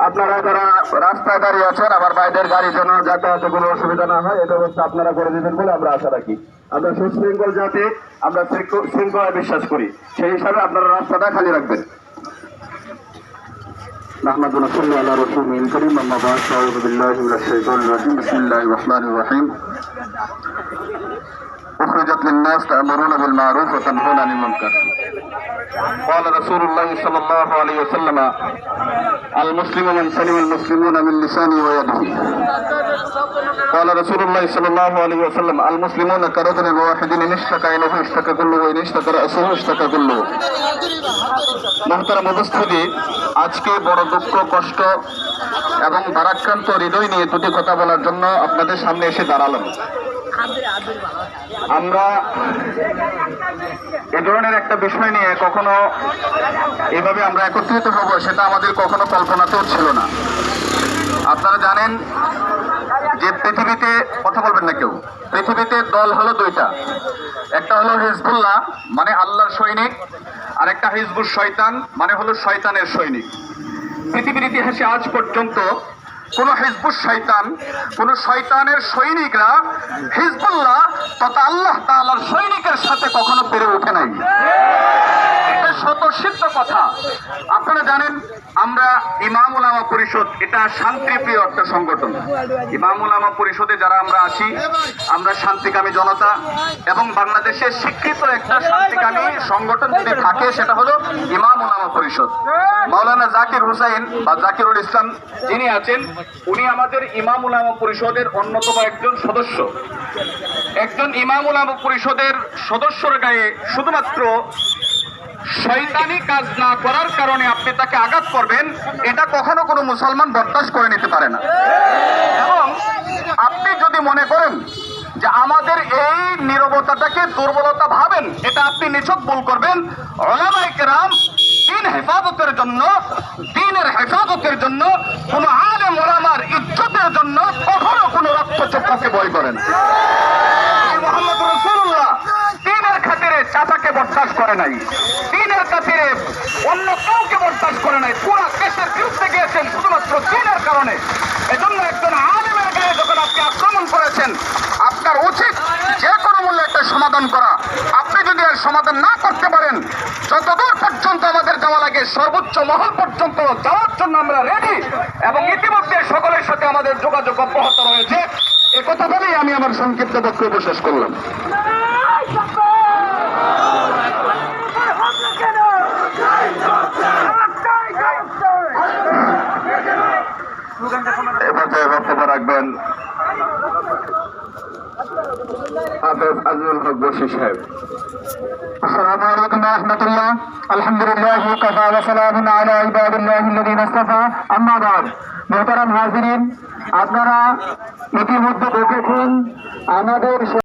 আপনারা যারা রাস্তায় দাঁড়িয়ে আছেন আবার বাইরের গাড়ির জন্য যাতায়াতে কোনো অসুবিধা না হয় এই ব্যবস্থা আপনারা করে দিবেন বলে আমরা আশা রাখি আমরা সুশৃঙ্খল জাতি আমরা শৃঙ্খ- শৃঙ্খলায় বিশ্বাস করি সেই হিসাবে আপনারা রাস্তাটা খালি রাখবেন نحمد ونصلي على رسوله الكريم اما بعد فاعوذ بالله من الشيطان الرجيم بسم الله الرحمن الرحيم اخرجت للناس تامرون بالمعروف وتنهون عن المنكر قال رسول الله صلى الله عليه وسلم المسلم من سلم المسلمون من لسانه ويده قال رسول الله صلى الله عليه وسلم المسلمون كرجل واحد ان اشتكى عينه اشتكى كله وان اشتكى راسه اشتكى كله মহতারাম উপস্থিতি আজকে বড় দুঃখ কষ্ট এবং ভারাক্রান্ত হৃদয় নিয়ে দুটি কথা বলার জন্য আপনাদের সামনে এসে দাঁড়ালাম আমরা এ ধরনের একটা বিষয় নিয়ে কখনো এভাবে আমরা একত্রিত হব, সেটা আমাদের কখনো কল্পনাতেও ছিল না। আপনারা জানেন যে পৃথিবীতে, কথা বলবেন না কেউ, পৃথিবীতে দল হলো দুইটা। একটা হলো হিজবুল্লাহ মানে আল্লাহর সৈনিক, আর একটা হিজবুর শয়তান মানে হলো শয়তানের সৈনিক। পৃথিবীর ইতিহাসে আজ পর্যন্ত কোন হিজবুল শৈতান কোন শয়তানের সৈনিকরা হিজবুল্লাহ তথা আল্লাহ তালার সৈনিকের সাথে কখনো পেরে ওঠে নাই। স্বতঃসিদ্ধ কথা। আপনারা জানেন, আমরা ইমাম উলামা পরিষদ, এটা শান্তিপ্রিয় একটা সংগঠন। ইমাম উলামা পরিষদে যারা আমরা আছি, আমরা শান্তিকামী জনতা এবং বাংলাদেশের স্বীকৃত একটা শান্তিকামী সংগঠন যদি থাকে, সেটা হলো ইমাম উলামা পরিষদ। মাওলানা জাকির হুসাইন বা জাকিরুল ইসলাম যিনি আছেন, উনি আমাদের ইমাম উলামা পরিষদের অন্যতম একজন সদস্য। একজন ইমাম উলামা পরিষদের সদস্যর গায়ে শুধুমাত্র শয়তানি কাজ না করার কারণে আপনি তাকে আঘাত করবেন, এটা কখনো কোনো মুসলমান বরদাস্ত করে নিতে পারে না। এবং আপনি যদি মনে করেন যে আমাদের এই নিরবতাটাকে দুর্বলতা ভাবেন, এটা আপনি নিছক ভুল করবেন কেরাম দিন হেফাজতের জন্য, দিনের হেফাজতের জন্য, কোনো আলেম ওলামার ইজ্জতের জন্য কখনো কোনো রক্তচক্ষুকে বই করেন মোহাম্মদ রসুল্লাহ দিনের খাতিরে চাচাকে বরদাস্ত করে নাই। দিনের খাতিরে অন্য কাউকে বরদাস্ত করে নাই। পুরো দেশের বিরুদ্ধে গিয়েছেন শুধুমাত্র দিনের কারণে। এজন্য একজন আলেমের গায়ে যখন আপনি আক্রমণ করেছেন, আপনার উচিত যে কোনো মূল্যে একটা সমাধান করা। আপনি যদি এর সমাধান না করতে পারেন, যতদূর পর্যন্ত আমাদের যাওয়া লাগে, সর্বোচ্চ মহল পর্যন্ত যাওয়ার জন্য আমরা রেডি এবং ইতিমধ্যে সকলের সাথে আমাদের যোগাযোগ অব্যাহত রয়েছে। একথা বলেই আমি আমার সংক্ষিপ্ত বক্তব্য শেষ করলাম। রাখবেন হাফেজ আজমুল হক বসি সাহেব السلام عليكم ورحمة الله الحمد لله وكفى وسلام على عباد الله الذين اصطفى أما بعد মোহতারাম হাজিরিন আপনারা ইতিমধ্যে দেখেছেন আমাদের